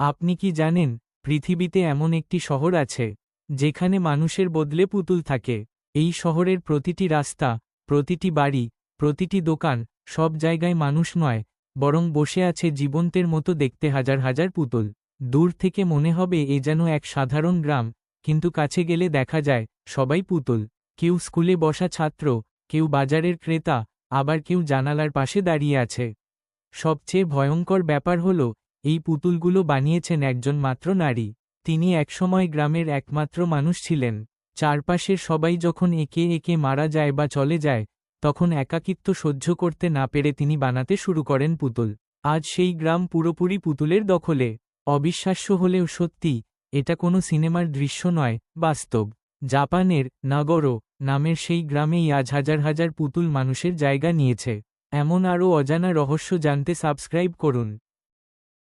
আপনি কি জানেন, পৃথিবীতে এমন একটি শহর আছে, যেখানে মানুষের বদলে পুতুল থাকে। এই শহরের প্রতিটি রাস্তা, প্রতিটি বাড়ি, প্রতিটি দোকান, সব জায়গায় মানুষ নয়, বরং বসে আছে জীবন্তের মতো দেখতে হাজার হাজার পুতুল। দূর থেকে মনে হবে এ যেন এক সাধারণ গ্রাম, কিন্তু কাছে গেলে দেখা যায়, সবাই পুতুল। কেউ স্কুলে বসা ছাত্র, কেউ বাজারের ক্রেতা, আবার কেউ জানালার পাশে দাঁড়িয়ে আছে। সবচেয়ে ভয়ঙ্কর ব্যাপার হল এই পুতুলগুলো বানিয়েছেন একজন মাত্র নারী। তিনি একসময় গ্রামের একমাত্র মানুষ ছিলেন। চারপাশের সবাই যখন একে একে মারা যায় বা চলে যায়, তখন একাকিত্ব সহ্য করতে না পেরে তিনি বানাতে শুরু করেন পুতুল। আজ সেই গ্রাম পুরোপুরি পুতুলের দখলে। অবিশ্বাস্য হলেও সত্যি, এটা কোনো সিনেমার দৃশ্য নয়, বাস্তব। জাপানের নাগরো নামের সেই গ্রামেই আজ হাজার হাজার পুতুল মানুষের জায়গা নিয়েছে। এমন আরও অজানা রহস্য জানতে সাবস্ক্রাইব করুন।